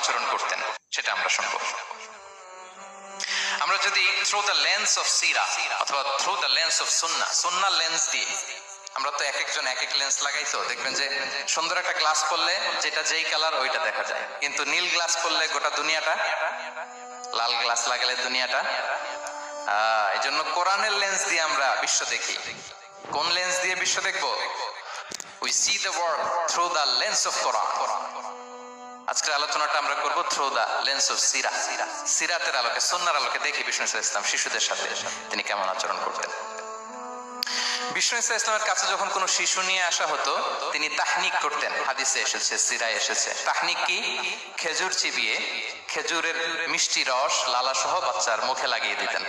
আচরণ করতেন, সেটা আমরা শুনব। আমরা যদি থ্রু দ্য লেন্স অফ সিরা অথবা থ্রু দ্য লেন্স অফ সুন্না সুন্না লেন্স দিয়ে, আমরা তো এক একজন এক এক লেন্স লাগাই তো, দেখবেন যে সুন্দর একটা গ্লাস করলে যেটা যেই কালার ওইটা দেখা যায়। কিন্তু নীল গ্লাস করলে গোটা দুনিয়াটা, লাল গ্লাস লাগালে দুনিয়াটা। এই জন্য কোরআনের লেন্স দিয়ে আমরা বিশ্ব দেখি। কোন লেন্স দিয়ে বিশ্ব দেখব? We see the world through the lens of Quran আজকের আলোচনাটা আমরা করব থ্রু দ্য লেন্স অফ সিরা সিরাতের আলোকে সন্ন্যার আলোকে দেখি বিষ্ণু ইসলাম শিশুদের সাথে তিনি কেমন আচরণ করতেন। বিষ্ণু ইসলাম ইসলামের কাছে যখন কোনো শিশু নিয়ে আসা হতো, তিনি তাহনিক করতেন। হাদিসে এসেছে, সিরায় এসেছে। তাহনিক কি? খেজুর চিবিয়ে খেজুরের মিষ্টি রস লালা সহ বাচ্চার মুখে লাগিয়ে দিতেন।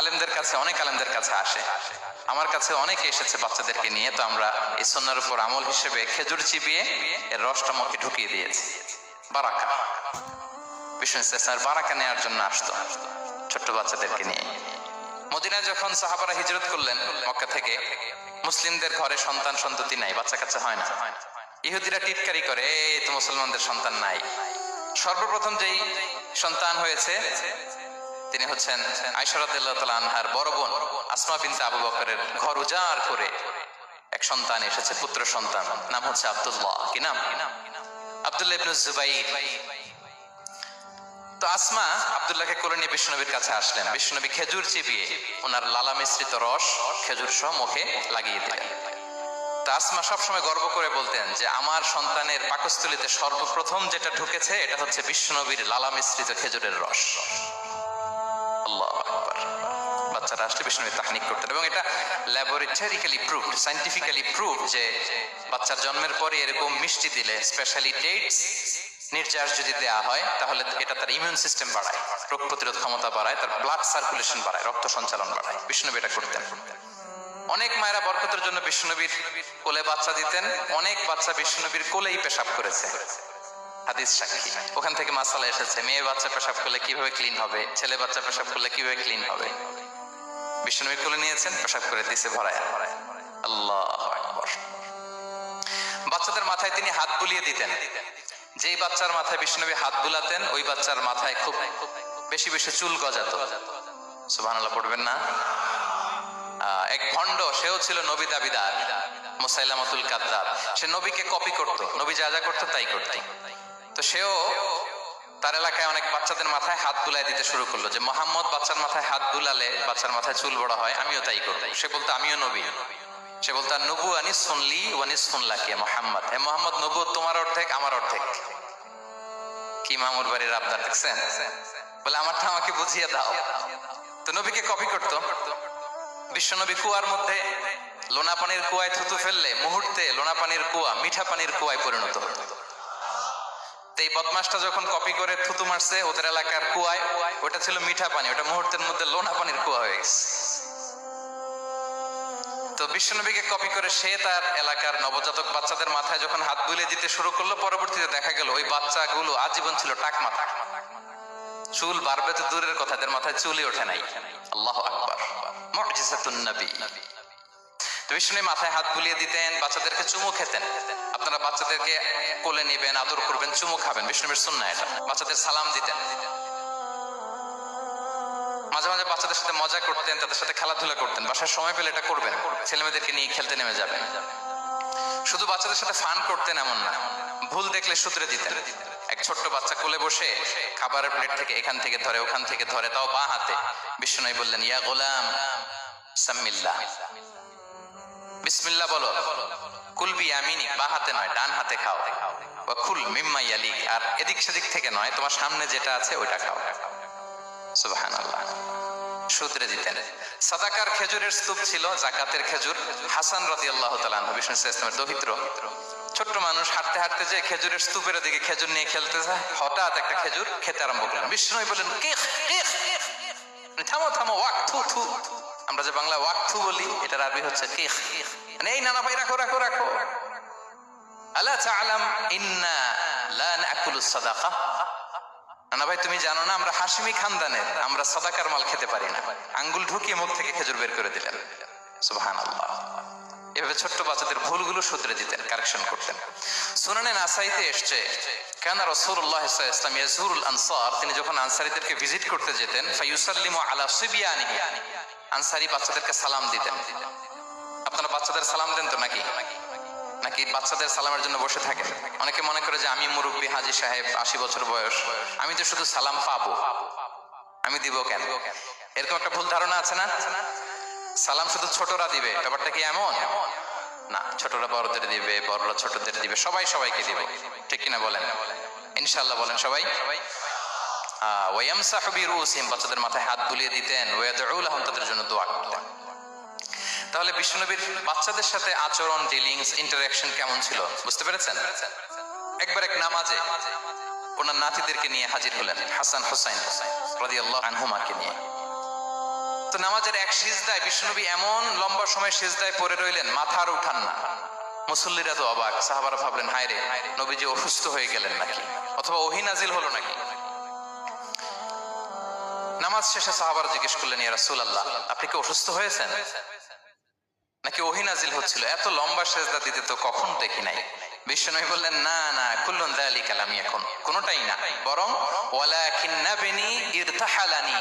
আলেমদের কাছে, অনেক আলেমদের কাছে আসে। আমার কাছে অনেকে এসেছে বাচ্চাদেরকে নিয়ে, তো আমরা এই সন্ন্যার উপর আমল হিসেবে খেজুর চিবিয়ে এর রসটা মুখে ঢুকিয়ে দিয়েছি। বারাকা। বিষ্ণু বারাকা নেওয়ার জন্য আসতো, ছোট্ট বাচ্চাদেরকে নিয়ে। মদিনায় যখন সাহাবারা হিজরত করলেন, মক্কা থেকে, মুসলিমদের ঘরে সন্তান সন্ততি নাই, বাচ্চা কাচ্চা হয় না। ইহুদিরা টিটকারি করে, এই তো মুসলমানদের সন্তান নাই। সর্বপ্রথম যেই সন্তান হয়েছে তিনি হচ্ছেন আইসরাদুল্লাহ আনহার বড় বোন আসমা বিনতে আবু বকরের ঘর উজাড় করে এক সন্তান এসেছে, পুত্র সন্তান, নাম হচ্ছে আব্দুল্লাহ। কি নাম? আব্দুল্লাহ জুবাইর। তো আসমা আব্দুল্লাহকে কোলে নিয়ে কাছে আসলেন। খেজুর চিবিয়ে ওনার লালা মিশ্রিত রস খেজুর সহ মুখে লাগিয়ে দিলেন। তো আসমা সবসময় গর্ব করে বলতেন যে, আমার সন্তানের পাকস্থলিতে সর্বপ্রথম যেটা ঢুকেছে, এটা হচ্ছে বিষ্ণুনবীর লালা মিশ্রিত খেজুরের রস। বাচ্চারা আসলে করতেন। এবং এটা ল্যাবরেটরিক্যালি সাইন্টিফিক্যালি প্রুভ যে বাচ্চার জন্মের পরে এরকম মিষ্টি দিলে স্পেশালি ডেটস নির্যাস যদি দেওয়া হয়, তাহলে এটা তার ইমিউন সিস্টেম বাড়ায়, রোগ প্রতিরোধ ক্ষমতা বাড়ায়, তার ব্লাড সার্কুলেশন বাড়ায়, রক্ত সঞ্চালন বাড়ায়। বিষ্ণুবী এটা করতেন। অনেক মায়েরা বরকতের জন্য বিষ্ণুবীর কোলে বাচ্চা দিতেন, অনেক বাচ্চা বিষ্ণুবীর কোলেই পেশাব করেছে। হাদিস সাক্ষী। ওখান থেকে মাসালা এসেছে। মেয়ে বাচ্চা পেশাব করলে কীভাবে ক্লিন হবে? ছেলে বাচ্চা পেশাব করলে কীভাবে ক্লিন হবে? বিষ্ণুবী কোলে নিয়েছেন, পেশাব করে দিছে ভরায়। আল্লাহ বাচ্চাদের মাথায় তিনি হাত বুলিয়ে দিতেন। যেই বাচ্চার মাথায় বিষ্ণুবী হাত বুলাতেন, ওই বাচ্চার মাথায় খুব বেশি বেশি চুল গজাত। সুবহানাল্লাহ, পড়বেন না? এক ভণ্ড, সেও ছিল নবী দাবিদার, মুসাইলামাতুল কাদ্দাব। সে নবীকে কপি করতো। নবী যা যা করতো তাই করতো তো সেও তার এলাকায় অনেক বাচ্চাদের মাথায় হাত বুলাই দিতে শুরু করল যে, মোহাম্মদ বাচ্চার মাথায় হাত বুলালে বাচ্চার মাথায় চুল বড় হয়, আমিও তাই করব। সে বলতো, আমিও নবী। সে বলতো নবু আনি শুনলি ওয়ানি শুনলা কে মোহাম্মদ। হে মোহাম্মদ নবু তোমার অর্ধেক, আমার অর্ধেক। কি মামুর বাড়ির আবদার, দেখছেন? বলে, আমারটা আমাকে বুঝিয়ে দাও। তো নবীকে কপি করতো। বিশ্বনবী কুয়ার মধ্যে লোনা পানির কুয়ায় থুতু ফেললে, মুহূর্তে লোনা পানির কুয়া মিঠা পানির কুয়ায় পরিণত হতো। এই বদমাসটা যখন কপি করে থুতু মারছে, ওদের এলাকার কুয়ায়, ওটা ছিল মিঠা পানি, ওটা মুহূর্তের মধ্যে লোনা পানির কুয়া হয়ে গেছে। তো বিশ্বনবীকে কপি করে সে তার এলাকার নবজাতক বাচ্চাদের মাথায় যখন হাত বুলে দিতে শুরু করল, পরবর্তীতে দেখা গেল ওই বাচ্চাগুলো আজীবন ছিল টাক মাথা। চুল বাড়বে তো দূরের কথা, এদের মাথায় চুলই ওঠে নাই। আল্লাহ আকবার। মুজিজাতুন নবী। তো বিষ্ণু মাথায় হাত বুলিয়ে দিতেন, বাচ্চাদেরকে চুমু খেতেন। আপনারা বাচ্চাদেরকে কোলে নেবেন, আদর করবেন, চুমু খাবেন। বিষ্ণুবীর সুন্না এটা। বাচ্চাদের সালাম দিতেন। মাঝে মাঝে বাচ্চাদের সাথে মজা করতেন, তাদের সাথে খেলাধুলা করতেন। বাসায় সময় পেলে এটা করবেন। ছেলে মেয়েদেরকে নিয়ে খেলতে নেমে যাবেন। শুধু বাচ্চাদের সাথে ফান করতেন এমন না। ভুল দেখলে শুধরে দিতেন। এক ছোট্ট বাচ্চা কোলে বসে খাবারের প্লেট থেকে এখান থেকে ধরে, ওখান থেকে ধরে, তাও বা হাতে। বিষ্ণু বললেন, ইয়া গোলাম সাম্মিল্লাহ। বিসমিল্লাহ বলো। কুলবি আমিনি বা হাতে নয়, ডান হাতে খাও। বা ইয়ালি আর এদিক সেদিক থেকে নয়, তোমার সামনে যেটা আছে ওইটা খাও। সুবাহান আল্লাহ সূত্রে দিতেন। সাদাকার খেজুরের স্তূপ ছিল জাকাতের খেজুর। হাসান রদি আল্লাহ তালান বিষ্ণু ইসলামের দহিত্র। ছোট্ট মানুষ হাঁটতে হাঁটতে যে খেজুরের স্তূপের দিকে খেজুর নিয়ে খেলতে যায়, হঠাৎ একটা খেজুর খেতে আরম্ভ করলেন। বিষ্ণু বলেন কে থামো থামো, ওয়াক থু থু। আমরা যে বাংলা ওয়াক থু বলি, এটার আরবি হচ্ছে কে মানে এই নানা ভাই, রাখো রাখো রাখো। আলা তাআলাম ইন্না লা নাকুলুস সাদাকা। নানা ভাই, তুমি জানো না, আমরা হাসিমি খানদানের, আমরা সাদাকার মাল খেতে পারি না। আঙ্গুল ঢুকিয়ে মুখ থেকে খেজুর বের করে দিলেন। সুবহানাল্লাহ। এভাবে ছোট্ট বাচ্চাদের ভুলগুলো শুধরে দিতেন কারেকশন করতেন। সুনানে নাসাইতে এসছে, কেন রসুল্লাহ ইসলাম ইয়াজুরুল আনসার তিনি যখন আনসারীদেরকে ভিজিট করতে যেতেন ফাইউসাল্লিমু আলা সুবিয়ানিহি আনসারি বাচ্চাদেরকে সালাম দিতেন। আপনারা বাচ্চাদের সালাম দেন তো নাকি? নাকি বাচ্চাদের সালামের জন্য বসে থাকেন? অনেকে মনে করে যে আমি মুরব্বী হাজি সাহেব, আশি বছর বয়স, আমি তো শুধু সালাম পাবো। আমি দিব কেন? এরকম একটা ভুল ধারণা আছে না? সালাম শুধু ছোটরা দিবে, ব্যাপারটা কি এমন? না, ছোটরা বড়দের দিবে, বড়রা ছোটদের দিবে, সবাই সবাইকে দিবে। ঠিক কিনা বলেন? ইনশাল্লাহ বলেন সবাই। বাচ্চাদের মাথায় হাত বুলিয়ে দিতেন তাদের জন্য দোয়া করতেন। তাহলে বাচ্চাদের সাথে আচরণ ডিলিংস ইন্টারাকশন কেমন ছিল? বুঝতে পেরেছেন? একবার এক নামাজে ওনার নাতিদেরকে নিয়ে হাজির হলেন, হাসান হোসাইন, রাদিয়াল্লাহু আনহুমাকে নিয়ে। তো নামাজের এক সিজদায় বিশ্বনবী এমন লম্বা সময় সিজদায় পড়ে রইলেন মাথা আর উঠান না। মুসল্লিরা তো অবাক, সাহাবারা ভাবলেন, হায় রে, নবীজি অসুস্থ হয়ে গেলেন নাকি? অথবা ওহি নাজিল হলো নাকি? নামাজ শেষে সাহাবারা জিজ্ঞেস করলেন, ইয়া রাসূলুল্লাহ, আপনি কি অসুস্থ হয়েছেন? নাকি ওহি নাজিল হচ্ছিল? এত লম্বা সেজদা দিতে তো কখন দেখি নাই? বিশ্বনবী বললেন, না না, কুল্লুন দালিক আলামি এখন কোনোটাই না। বরং ওয়ালাকিন নাবিনি ইরতাহালানি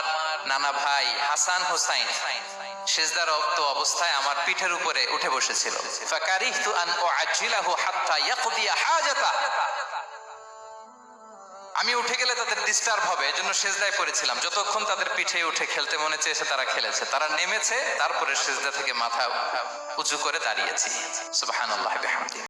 আমার নানা ভাই হাসান হোসাইন সেজদার রক্ত অবস্থায় আমার পিঠের উপরে উঠে বসেছিল। আমি উঠে গেলে তাদের ডিস্টার্ব হবে, এজন্য সেজদায় পড়েছিলাম। যতক্ষণ তাদের পিঠে উঠে খেলতে মনে চেয়েছে, তারা খেলেছে। তারা নেমেছে, তারপরে সেজদা থেকে মাথা উঁচু করে দাঁড়িয়েছি। বিহামদিহি